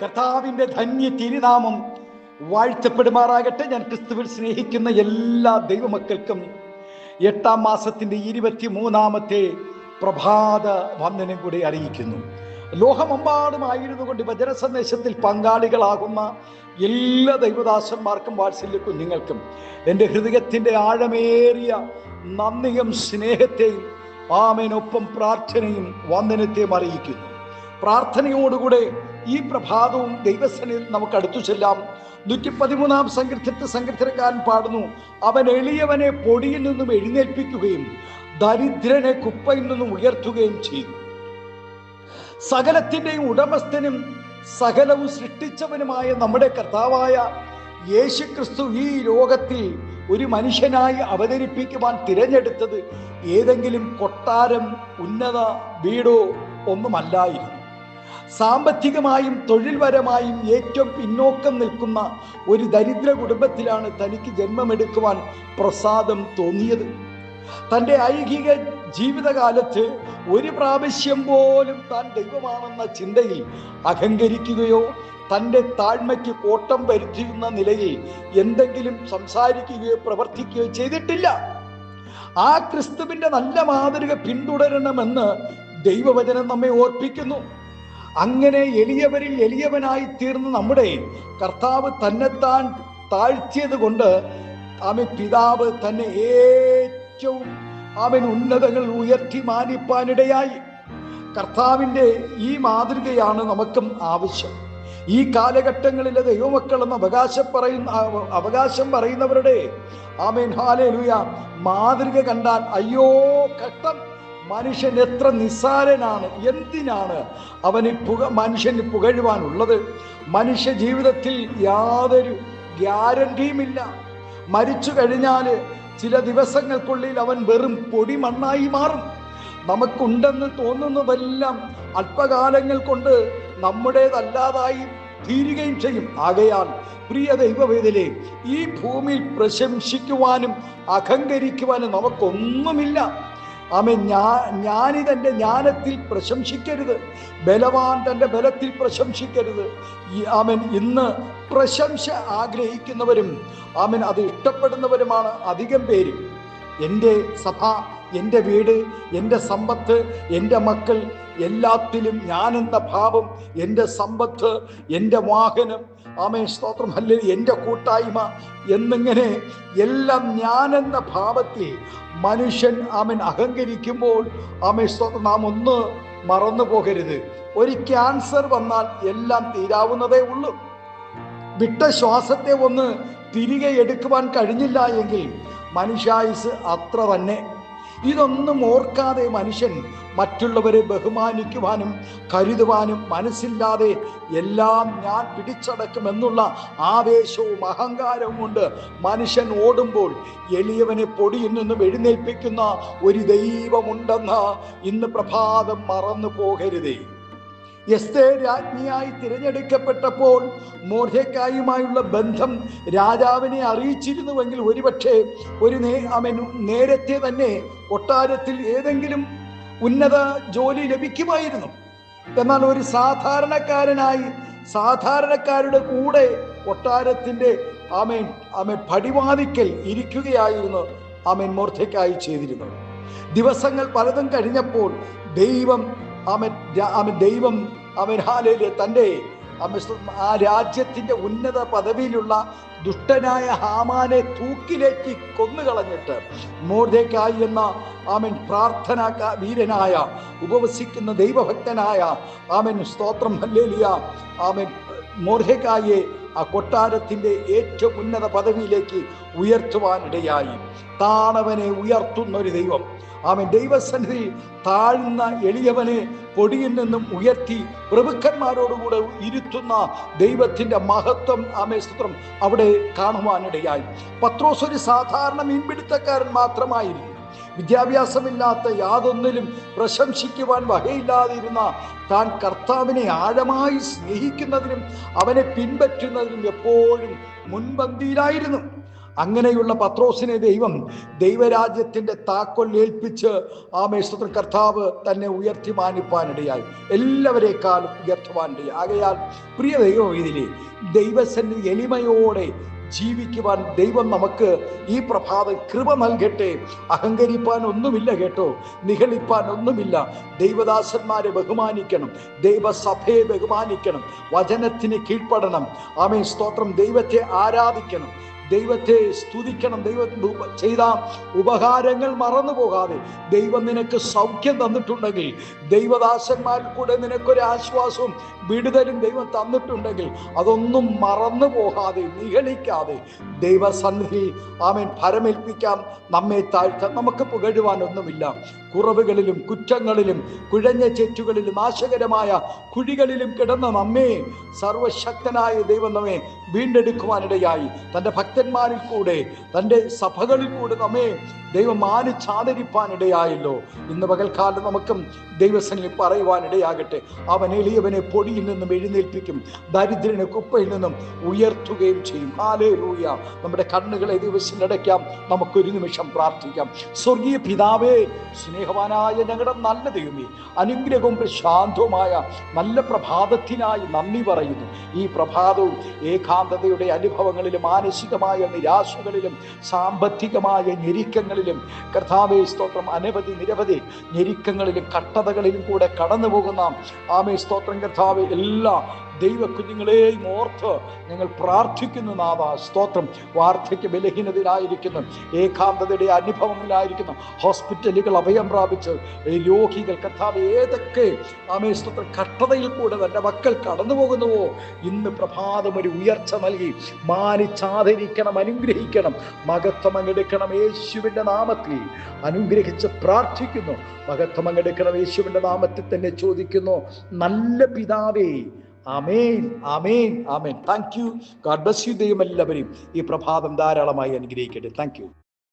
കർത്താവിന്റെ ധന്യ തിരുനാമം വാഴ്ത്തപ്പെടുമാറാകട്ടെ. ഞാൻ ക്രിസ്തുവിൽ സ്നേഹിക്കുന്ന എല്ലാ ദൈവമക്കൾക്കും എട്ടാം മാസത്തിന്റെ ഇരുപത്തി മൂന്നാമത്തെ പ്രഭാത വന്ദനം കൂടി അറിയിക്കുന്നു. ലോകമെമ്പാടുമായിരുന്നു കൊണ്ട് വചന സന്ദേശത്തിൽ പങ്കാളികളാകുന്ന എല്ലാ ദൈവദാസന്മാർക്കും വാത്സല്യ കുഞ്ഞുങ്ങൾക്കും എന്റെ ഹൃദയത്തിന്റെ ആഴമേറിയ നന്ദിയും സ്നേഹത്തെയും ആമേനൊപ്പം പ്രാർത്ഥനയും വന്ദനത്തെയും അറിയിക്കുന്നു. പ്രാർത്ഥനയോടുകൂടെ ഈ പ്രഭാതവും ദൈവസനിൽ നമുക്ക് അടുത്തു ചെല്ലാം. നൂറ്റി പതിമൂന്നാം സങ്കീർത്തനത്തെ സങ്കീർത്തനക്കാരൻ പാടുന്നു. അവൻ എളിയവനെ പൊടിയിൽ നിന്നും എഴുന്നേൽപ്പിക്കുകയും ദരിദ്രനെ കുപ്പയിൽ നിന്നും ഉയർത്തുകയും ചെയ്തു. സകലത്തിന്റെയും ഉടമസ്ഥനും സകലവും സൃഷ്ടിച്ചവനുമായ നമ്മുടെ കർത്താവായ യേശു ക്രിസ്തു ഈ ലോകത്തിൽ ഒരു മനുഷ്യനായി അവതരിപ്പിക്കുവാൻ തിരഞ്ഞെടുത്തത് ഏതെങ്കിലും കൊട്ടാരം ഉന്നത വീടോ ഒന്നുമല്ലായിരുന്നു. സാമ്പത്തികമായും തൊഴിൽപരമായും ഏറ്റവും പിന്നോക്കം നിൽക്കുന്ന ഒരു ദരിദ്ര കുടുംബത്തിലാണ് തനിക്ക് ജന്മമെടുക്കുവാൻ പ്രസാദം തോന്നിയത്. തന്റെ ഐഹിക ജീവിതകാലത്ത് ഒരു പ്രാവശ്യം പോലും താൻ ദൈവമാണെന്ന ചിന്തയിൽ അഹങ്കരിക്കുകയോ തന്റെ താഴ്മയ്ക്ക് കോട്ടം വരുത്തിയുന്ന നിലയിൽ എന്തെങ്കിലും സംസാരിക്കുകയോ പ്രവർത്തിക്കുകയോ ചെയ്തിട്ടില്ല. ആ ക്രിസ്തുവിന്റെ നല്ല മാതൃക പിന്തുടരണമെന്ന് ദൈവവചനം നമ്മെ ഓർപ്പിക്കുന്നു. അങ്ങനെ എളിയവരിൽ എളിയവനായി തീർന്ന നമ്മുടെ കർത്താവ് തന്നെത്താൻ താഴ്ത്തിയത് കൊണ്ട് അവൻ പിതാവ് തന്നെ ഏറ്റവും അവൻ ഉന്നതങ്ങൾ ഉയർത്തി മാനിപ്പാനിടയായി. കർത്താവിന്റെ ഈ മാതൃകയാണ് നമുക്കും ആവശ്യം. ഈ കാലഘട്ടങ്ങളിലെ ദൈവമക്കളെന്ന് അവകാശം പറയുന്ന അവകാശം പറയുന്നവരുടെ ആമേൻ ഹാലേലുയ മാതൃക കണ്ടാൽ അയ്യോ കഷ്ടം. മനുഷ്യൻ എത്ര നിസ്സാരനാണ് എന്തിനാണ് അവന് പുക മനുഷ്യന് പുകഴുവാനുള്ളത്? മനുഷ്യ ജീവിതത്തിൽ യാതൊരു ഗ്യാരണ്ടിയുമില്ല. മരിച്ചു കഴിഞ്ഞാൽ ചില ദിവസങ്ങൾക്കുള്ളിൽ അവൻ വെറും പൊടി മണ്ണായി മാറും. നമുക്കുണ്ടെന്ന് തോന്നുന്നതെല്ലാം അല്പകാലങ്ങൾ കൊണ്ട് നമ്മുടേതല്ലാതായി തീരുകയും ചെയ്യും. ആകയാൽ പ്രിയ ദൈവവേദലെ ഈ ഭൂമിയിൽ പ്രശംസിക്കുവാനും അഹങ്കരിക്കുവാനും നമുക്കൊന്നുമില്ല. ആമേ ഞാ തന്റെ ജ്ഞാനത്തിൽ പ്രശംസിക്കരുത്. ബലവാൻ തന്റെ ബലത്തിൽ പ്രശംസിക്കരുത്. ആമൻ ഇന്ന് പ്രശംസ ആഗ്രഹിക്കുന്നവരും ആമൻ അത് ഇഷ്ടപ്പെടുന്നവരുമാണ് അധികം പേര്. എന്റെ സഭ എന്റെ വീട് എന്റെ സമ്പത്ത് എന്റെ മക്കൾ എല്ലാത്തിലും ഞാനെന്ന ഭാവം എന്റെ സമ്പത്ത് എന്റെ വാഹനം ആമേ സ്തോത്രം അല്ലേ എന്റെ കൂട്ടായ്മ എന്നിങ്ങനെ എല്ലാം ഞാനെന്ന ഭാവത്തിൽ മനുഷ്യൻ ആമൻ അഹങ്കരിക്കുമ്പോൾ ആമേ സ്തോത്രം നാം ഒന്ന് മറന്നു പോകരുത്. ഒരു ക്യാൻസർ വന്നാൽ എല്ലാം തീരാവുന്നതേ ഉള്ളൂ. വിട്ട ശ്വാസത്തെ ഒന്ന് തിരികെ എടുക്കുവാൻ കഴിഞ്ഞില്ല എങ്കിൽ മനുഷ്യായുസ് അത്ര തന്നെ ഇതൊന്നും ഓർക്കാതെ മനുഷ്യൻ മറ്റുള്ളവരെ ബഹുമാനിക്കുവാനും കരുതുവാനും മനസ്സില്ലാതെ എല്ലാം ഞാൻ പിടിച്ചടക്കുമെന്നുള്ള ആവേശവും അഹങ്കാരവും കൊണ്ട് മനുഷ്യൻ ഓടുമ്പോൾ എളിയവനെ പൊടിയിൽ നിന്നും എഴുന്നേൽപ്പിക്കുന്ന ഒരു ദൈവമുണ്ടെന്ന് ഇന്ന് പ്രഭാതം മറന്നു പോകരുതേ എസ്തേ രാജ്ഞിയായി തിരഞ്ഞെടുക്കപ്പെട്ടപ്പോൾ മോർഹക്കായുമായുള്ള ബന്ധം രാജാവിനെ അറിയിച്ചിരുന്നുവെങ്കിൽ ഒരുപക്ഷെ ഒരു നേ അവൻ നേരത്തെ തന്നെ കൊട്ടാരത്തിൽ ഏതെങ്കിലും ഉന്നത ജോലി ലഭിക്കുമായിരുന്നു. എന്നാൽ ഒരു സാധാരണക്കാരനായി സാധാരണക്കാരുടെ കൂടെ കൊട്ടാരത്തിന്റെ ആമേൻ ആമേൻ പടിവാതിക്കൽ ഇരിക്കുകയായിരുന്നു ആമേൻ മോർദ്ധയ്ക്കായി ചെയ്തിരുന്നത്. ദിവസങ്ങൾ പലതും കഴിഞ്ഞപ്പോൾ ദൈവം ആമൻ ആമൻ ദൈവം അവൻ ഹാലയിലെ തന്റെ ആ രാജ്യത്തിന്റെ ഉന്നത പദവിയിലുള്ള ദുഷ്ടനായ ഹാമാനെ തൂക്കിലേക്ക് കൊന്നുകളഞ്ഞിട്ട് മോർദേക്കായി എന്ന ആമൻ പ്രാർത്ഥന വീരനായ ഉപവസിക്കുന്ന ദൈവഭക്തനായ ആമൻ സ്തോത്രം ഹല്ലേലിയ ആമൻ മോർദേക്കായെ ആ കൊട്ടാരത്തിന്റെ ഏറ്റവും ഉന്നത പദവിയിലേക്ക് ഉയർത്തുവാനിടയായി. താണവനെ ഉയർത്തുന്നൊരു ദൈവം. അവൻ ദൈവസന്നിധി താഴ്ന്ന എളിയവനെ പൊടിയിൽ നിന്നും ഉയർത്തി പ്രഭുക്കന്മാരോടുകൂടെ ഇരുത്തുന്ന ദൈവത്തിന്റെ മഹത്വം ആമേസ്ത്രം അവിടെ കാണുവാനിടയായി. പത്രോസ് ഒരു സാധാരണ മീൻപിടുത്തക്കാരൻ മാത്രമായിരുന്നു. വിദ്യാഭ്യാസമില്ലാത്ത യാതൊന്നിലും പ്രശംസിക്കുവാൻ വകയില്ലാതിരുന്ന താൻ കർത്താവിനെ ആഴമായി സ്നേഹിക്കുന്നതിനും അവനെ പിൻപറ്റുന്നതിനും എപ്പോഴും മുൻപന്തിയിലായിരുന്നു. അങ്ങനെയുള്ള പത്രോസിനെ ദൈവം ദൈവരാജ്യത്തിന്റെ താക്കോൽ ഏൽപ്പിച്ച് ആ മേസ്ത്ര കർത്താവ് തന്നെ ഉയർത്തി മാനിപ്പാനിടയായി. എല്ലാവരെക്കാളും ഉയർത്തുവാനിടയായി. ആകയാൽ പ്രിയ ദൈവം ഇതിലെ ദൈവസന്നി എളിമയോടെ ജീവിക്കുവാൻ ദൈവം നമുക്ക് ഈ പ്രഭാത കൃപ നൽകട്ടെ. അഹങ്കരിപ്പാൻ ഒന്നുമില്ല കേട്ടോ. നിഹളിപ്പാൻ ഒന്നുമില്ല. ദൈവദാസന്മാരെ ബഹുമാനിക്കണം. ദൈവസഭയെ ബഹുമാനിക്കണം. വചനത്തിന് കീഴ്പ്പെടണം. ആമേ സ്തോത്രം. ദൈവത്തെ ആരാധിക്കണം. ദൈവത്തെ സ്തുതിക്കണം. ദൈവം ചെയ്ത ഉപകാരങ്ങൾ മറന്നു പോകാതെ ദൈവം നിനക്ക് സൗഖ്യം തന്നിട്ടുണ്ടെങ്കിൽ ദൈവദാസന്മാരിൽ കൂടെ നിനക്കൊരു ആശ്വാസവും വിടുതലും ദൈവം തന്നിട്ടുണ്ടെങ്കിൽ അതൊന്നും മറന്നു പോകാതെ നിഗളിക്കാതെ ദൈവസന്നിധി ആമേൻ ഫലമേൽപ്പിക്കാം നമ്മെ താഴ്ത്താൻ നമുക്ക് പുകഴുവാനൊന്നുമില്ല. കുറവുകളിലും കുറ്റങ്ങളിലും കുഴഞ്ഞ ചെറ്റുകളിലും നാശകരമായ കുഴികളിലും കിടന്ന നമ്മെ സർവശക്തനായ ദൈവം നമ്മെ വീണ്ടെടുക്കുവാനിടയായി. തന്റെ ഭക്തന്മാരിൽ കൂടെ തന്റെ സഭകളിൽ കൂടെ നമ്മെ ദൈവം മാനിച്ചാദരിപ്പാനിടയായല്ലോ ഇന്ന് പകൽക്കാലം നമുക്കും ദൈവസനിൽ പറയുവാനിടയാകട്ടെ. അവൻ എളിയവനെ പൊടിയിൽ നിന്നും എഴുന്നേൽപ്പിക്കും ദരിദ്രനെ കുപ്പയിൽ നിന്നും ഉയർത്തുകയും ചെയ്യും. ഹാലേ റൂയ നമ്മുടെ കണ്ണുകളെ ദിവസം അടയ്ക്കാം. നമുക്കൊരു നിമിഷം പ്രാർത്ഥിക്കാം. സ്വർഗീയ പിതാവേ സ്നേഹവാനായ ഞങ്ങളുടെ നല്ല ദൈവമേ അനുഗ്രഹവും ശാന്തവുമായ നല്ല പ്രഭാതത്തിനായി നന്ദി പറയുന്നു. ഈ പ്രഭാതവും ഏകാന്തതയുടെ അനുഭവങ്ങളിലും മാനസികമായ നിരാശകളിലും സാമ്പത്തികമായ ഞെരുക്കങ്ങളിലും കർത്താവേ സ്തോത്രം. അനവധി നിരവധി ഞെരുക്കങ്ങളിലും കട്ടതകളിലും കൂടെ കടന്നു പോകുന്ന ആമേ സ്തോത്രം കർത്താവെ. എല്ലാ ദൈവ കുഞ്ഞുങ്ങളെയും ഓർത്ത് ഞങ്ങൾ പ്രാർത്ഥിക്കുന്നു നാഥ സ്തോത്രം. വാർദ്ധക്യ ബലഹീനതയിലായിരിക്കുന്നു ഏകാന്തതയുടെ അനുഭവങ്ങളിലായിരിക്കുന്നു ഹോസ്പിറ്റലുകൾ അഭയം പ്രാപിച്ച് രോഗികൾ കർത്താവ് ഏതൊക്കെ ആമേ സ്തോത്രം കട്ടതയിൽ കൂടെ തന്റെ മക്കൾ കടന്നു പോകുന്നുവോ ഇന്ന് പ്രഭാതം ഒരു ഉയർച്ച നൽകി മാനിച്ചാദരിക്കണം അനുഗ്രഹിക്കണം മകത്വം അങ്ങെടുക്കണം യേശുവിന്റെ നാമത്തിൽ. അനുഗ്രഹിച്ച് പ്രാർത്ഥിക്കുന്നു മകത്വം അങ്ങെടുക്കണം യേശുവിന്റെ നാമത്തിൽ തന്നെ ചോദിക്കുന്നു നല്ല പിതാവേ ആമേൻ ആമേൻ ആമേൻ. Thank you God bless you ദൈവം എല്ലാവരെയും ഈ പ്രഭാതം ധാരാളമായി അനുഗ്രഹിക്കട്ടെ. Thank you